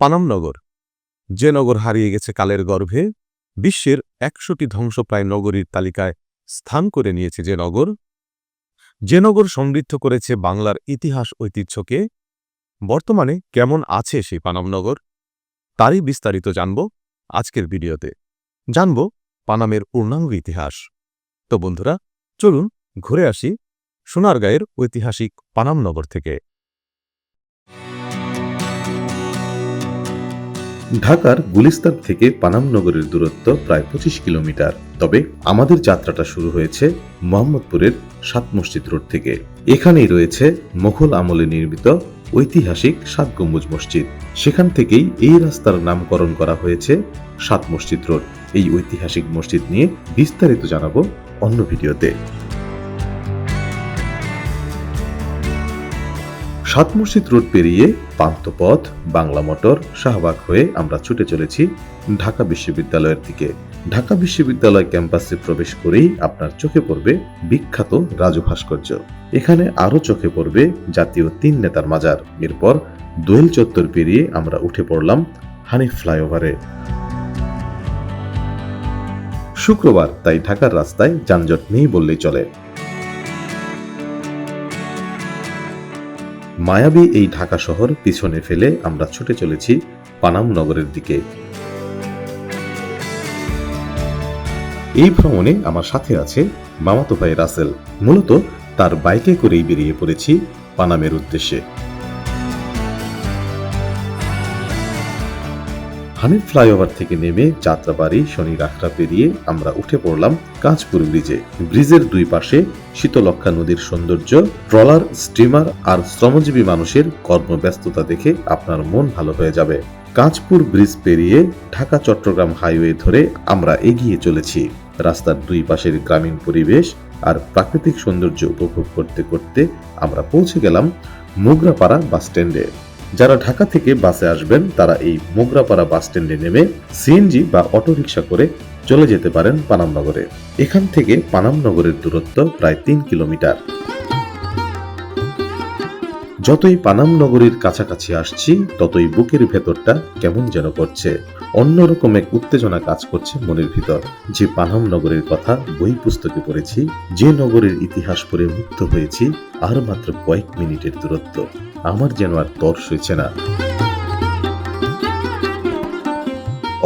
পানামনগর। যে নগর হারিয়ে গেছে কালের গর্ভে, বিশ্বের একশোটি ধ্বংসপ্রায় নগরীর তালিকায় স্থান করে নিয়েছে যে নগর। যে নগর সমৃদ্ধ করেছে বাংলার ইতিহাস ঐতিহ্যকে, বর্তমানে কেমন আছে সেই পানামনগর, তারই বিস্তারিত জানব আজকের ভিডিওতে। জানব পানামের পূর্ণাঙ্গ ইতিহাস। তো বন্ধুরা, চলুন ঘুরে আসি সোনারগাঁয়ের ঐতিহাসিক পানামনগর থেকে। ঢাকার গুলিস্তান থেকে পানাম নগরের দূরত্ব প্রায় পঁচিশ কিলোমিটার। তবে আমাদের যাত্রাটা শুরু হয়েছে মোহাম্মদপুরের সাত মসজিদ রোড থেকে। এখানেই রয়েছে মোঘল আমলে নির্মিত ঐতিহাসিক সাত গম্বুজ মসজিদ। সেখান থেকেই এই রাস্তার নামকরণ করা হয়েছে সাত মসজিদ রোড। এই ঐতিহাসিক মসজিদ নিয়ে বিস্তারিত জানাব অন্য ভিডিওতে। সাত মসজিদ রোড পেরিয়ে পান্থপথ, বাংলা মোটর, শাহবাগ হয়ে আমরা ছুটে চলেছি ঢাকা বিশ্ববিদ্যালয়ের দিকে। ঢাকা বিশ্ববিদ্যালয় ক্যাম্পাসে প্রবেশ করেই আপনার চোখে পড়বে বিখ্যাত রাজু ভাস্কর্য। এখানে আরও চোখে পড়বে জাতীয় তিন নেতার মাজার। এরপর দোয়েল চত্বর পেরিয়ে আমরা উঠে পড়লাম হানিফ ফ্লাইওভারে। শুক্রবার, তাই ঢাকার রাস্তায় যানজট নেই বললেই চলে। মায়াবী এই ঢাকা শহর পিছনে ফেলে আমরা ছুটে চলেছি পানাম নগরের দিকে। এই ভ্রমণে আমার সাথে আছে মামাতো ভাই রাসেল। মূলত তার বাইকে করেই বেরিয়ে পড়েছি পানামের উদ্দেশ্যে। হানিফ ফ্লাইওভার থেকে নেমে যাত্রাবাড়ি শনি রাখরা পেরিয়ে আমরা উঠে পড়লাম কাঁচপুর ব্রিজে। ব্রিজের দুই পাশে শীতলক্ষা নদীর সৌন্দর্য, ট্রলার, স্টিমার আর শ্রমজীবী মানুষের কর্মব্যস্ততা দেখে আপনার মন ভালো হয়ে যাবে। কাঁচপুর ব্রিজ পেরিয়ে ঢাকা চট্টগ্রাম হাইওয়ে ধরে আমরা এগিয়ে চলেছি। রাস্তার দুই পাশের গ্রামীণ পরিবেশ আর প্রাকৃতিক সৌন্দর্য উপভোগ করতে করতে আমরা পৌঁছে গেলাম মোগরাপাড়া বাস স্ট্যান্ডে যারা ঢাকা থেকে বাসে আসবেন, তারা এই মোগরাপাড়া বাস স্ট্যান্ডে নেমে সিএনজি বা অটোরিকশা করে চলে যেতে পারেন পানামনগরে এখান থেকে পানামনগরের দূরত্ব প্রায় তিন কিলোমিটার। যতই পানাম নগরীর কাছাকাছি আসছি, ততই বুকের ভেতরটা কেমন যেন করছে। অন্যরকম এক উত্তেজনা কাজ করছে মনের ভিতর। যে পানাম নগরের কথা বই পুস্তকে পড়েছি, যে নগরের ইতিহাস পড়ে মুক্ত হয়েছি, আর মাত্র কয়েক মিনিটের দূরত্ব। আমার যেন আর তর সইছে না।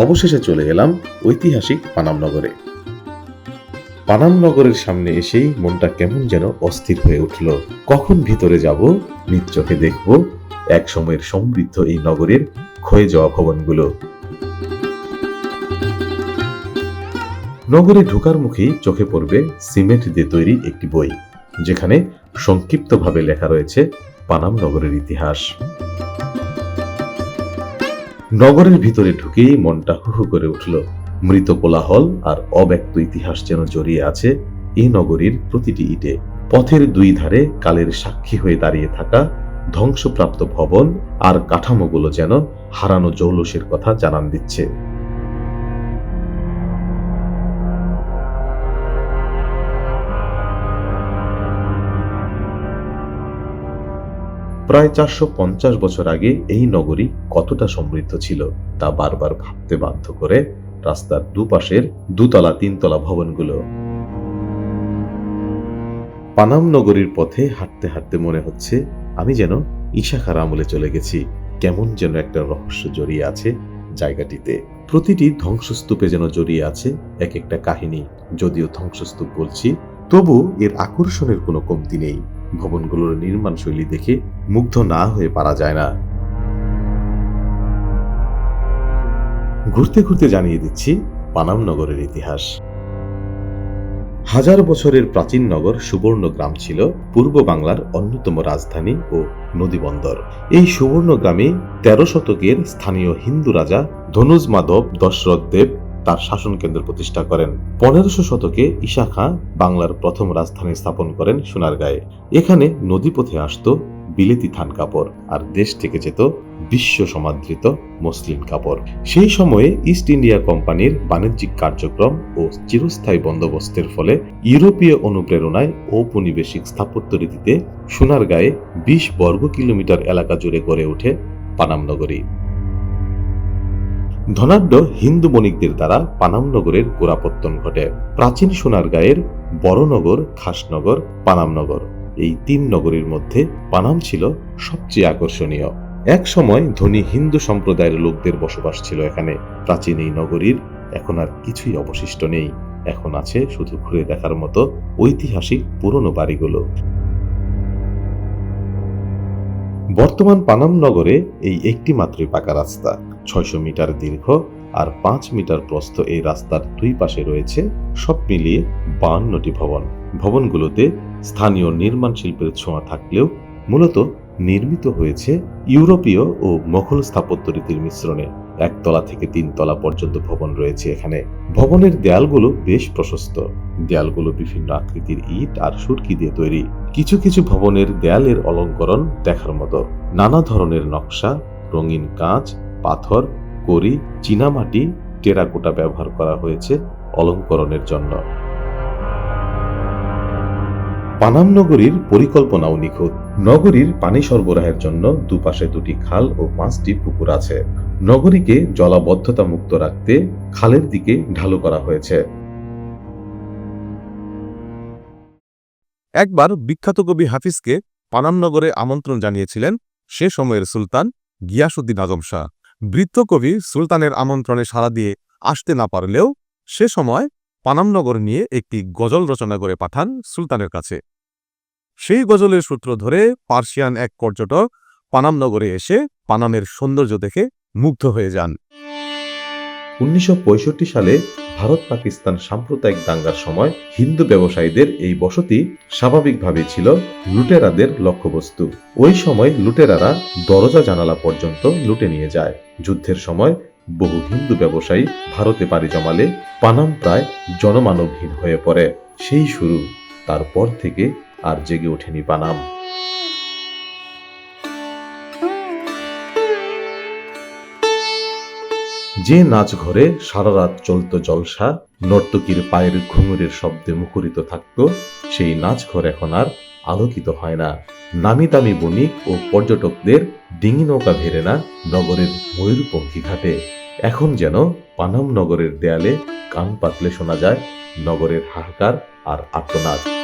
অবশেষে চলে এলাম ঐতিহাসিক পানাম নগরে। পানাম নগরের সামনে এসেই মনটা কেমন যেন অস্থির হয়ে উঠল। কখন ভিতরে যাব, নিজ চোখে দেখব এক সময়ের সমৃদ্ধ এই নগরের ক্ষয়ে যাওয়া ভবনগুলো। নগরে ঢোকার মুখেই চোখে পড়বে সিমেন্ট দিয়ে তৈরি একটি বই, যেখানে সংক্ষিপ্তভাবে লেখা রয়েছে পানাম নগরের ইতিহাস। নগরের ভিতরে ঢুকেই মনটা হু হু করে উঠল। মৃত কোলাহল আর অব্যক্ত ইতিহাস যেন জড়িয়ে আছে এই নগরীর প্রতিটি ইটে। পথের দুই ধারে কালের সাক্ষী হয়ে দাঁড়িয়ে থাকা ধ্বংসপ্রাপ্ত ভবন আর কাঠামোগুলো যেন হারানো জৌলসের কথা জানান দিচ্ছে। প্রায় চারশো পঞ্চাশ বছর আগে এই নগরী কতটা সমৃদ্ধ ছিল তা বারবার ভাবতে বাধ্য করে রাস্তার দুপাশের দুতলা, তিনতলা ভবনগুলো। পানাম নগরীর পথে হাঁটতে হাঁটতে মনে হচ্ছে আমি যেন ঈশাখার আমলে চলে গেছি, কেমন যেন একটা রহস্য জড়িয়ে আছে জায়গাটিতে। প্রতিটি ধ্বংসস্তূপে যেন জড়িয়ে আছে এক একটা কাহিনী, যদিও ধ্বংসস্তূপ বলছি, তবু এর আকর্ষণের কোনো কমতি নেই। ভবনগুলোর নির্মাণ শৈলী দেখে মুগ্ধ না হয়ে পারা যায় না। ঘুরতে ঘুরতে জানিয়ে দিচ্ছি, পানাম নগরের ইতিহাস। হাজার বছরের প্রাচীন নগর সুবর্ণ গ্রাম ছিল পূর্ব বাংলার অন্যতম রাজধানী ও নদীবন্দর এই সুবর্ণ গ্রামে তেরো শতকের স্থানীয় হিন্দু রাজা ধনুজ মাধব, দশরথ দেব তার শাসন কেন্দ্র প্রতিষ্ঠা করেন। পনেরোশো শতকে ঈশা খাঁ বাংলার প্রথম রাজধানী স্থাপন করেন সোনারগাঁয়ে। এখানে নদীপথে আসত বিলেতি থান কাপড় আর দেশ থেকে যেত বিশ্ব সমাদৃত মসলিন কাপড়। সেই সময়ে ইস্ট ইন্ডিয়া কোম্পানির বাণিজ্যিক কার্যক্রম ও চিরস্থায়ী বন্দোবস্তের ফলে ইউরোপীয় অনুপ্রেরণায় ঔপনিবেশিক স্থাপত্য রীতিতে সোনারগাঁয়ে বিশ বর্গ কিলোমিটার এলাকা জুড়ে গড়ে ওঠে পানাম নগরী। ধনাঢ্য হিন্দু বণিকদের দ্বারা পানাম নগরের গোড়াপত্তন ঘটে। প্রাচীন সোনারগাঁয়ের বড়নগর, খাসনগর পানামনগর এই তিন নগরীর মধ্যে পানাম ছিল সবচেয়ে আকর্ষণীয়। এক সময় ধনী হিন্দু সম্প্রদায়ের লোকদের বসবাস ছিল এখানে। প্রাচীন এই নগরীর এখন আর কিছুই অবশিষ্ট নেই। এখন আছে শুধু ঘুরে দেখার মতো ঐতিহাসিক পুরনো বাড়িগুলো। বর্তমান পানাম নগরে এই একটি মাত্রই পাকা রাস্তা। ছয়শো মিটার দীর্ঘ আর পাঁচ মিটার প্রস্থ এই রাস্তার দুই পাশে রয়েছে সব মিলিয়ে বাহান্নটি ভবন। ভবনগুলোতে স্থানীয় নির্মাণ শিল্পের ছোঁয়া থাকলেও মূলত নির্মিত হয়েছে ইউরোপীয় ও মোঘল স্থাপত্য রীতির মিশ্রণে। একতলা থেকে তিন তলা পর্যন্ত ভবন রয়েছে এখানে। ভবনের দেয়ালগুলো বেশ প্রশস্ত। দেয়ালগুলো বিভিন্ন আকৃতির ইট আর সুরকি দিয়ে তৈরি। কিছু কিছু ভবনের দেয়ালের অলঙ্করণ দেখার মতো। নানা ধরনের নকশা, রঙিন কাঁচ পাথর করি চীনামাটি, টেরাকোটা ব্যবহার করা হয়েছে অলঙ্করণের জন্য। পানাম নগরীর পরিকল্পনাও নিখুঁত। নগরীর পানি সরবরাহের জন্য দুপাশে দুটি খাল ও পাঁচটি পুকুর আছে। নগরীকে জলাবদ্ধতা মুক্ত রাখতে খালের দিকে ঢালু করা হয়েছে। একবার বিখ্যাত কবি হাফিজকে পানামনগরে আমন্ত্রণ জানিয়েছিলেন সে সময়ের সুলতান গিয়াসুদ্দিন আজম শাহ। বৃত্ত কবি সুলতানের আমন্ত্রণে সাড়া দিয়ে আসতে না পারলেও সে সময় পানামনগর নিয়ে একটি গজল রচনা করে পাঠান সুলতানের কাছে। সেই গজলের সূত্র ধরে পার্সিয়ান এক পর্যটক পানামনগরে এসে পানামের সৌন্দর্য দেখে মুগ্ধ হয়ে যান। উনিশশো পঁয়ষট্টি সালে ভারত পাকিস্তান সাম্প্রদায়িক দাঙ্গার সময় হিন্দু ব্যবসায়ীদের এই বসতি স্বাভাবিকভাবে ছিল লুটেরাদের লক্ষ্যবস্তু। ওই সময় লুটেরারা দরজা জানালা পর্যন্ত লুটে নিয়ে যায়। যুদ্ধের সময় বহু হিন্দু ব্যবসায়ী ভারতে পাড়ি জমালে পানাম প্রায় জনমানবহীন হয়ে পড়ে। সেই শুরু। তারপর থেকে আর জেগে ওঠেনি পানাম। যে নাচ ঘরে সারা রাত চলত জলসা, নর্তকীর পায়ের ঘুঙুরের শব্দে মুখরিত থাকত, সেই নাচ ঘর এখন আর আলোকিত হয় না। নামি দামি বণিক ও পর্যটকদের ডিঙি নৌকা ভেড়ে না নগরের ময়ূরপঙ্খী ঘাটে। এখন যেন পানাম নগরের দেয়ালে কান পাতলে শোনা যায় নগরের হাহাকার আর আর্তনাদ।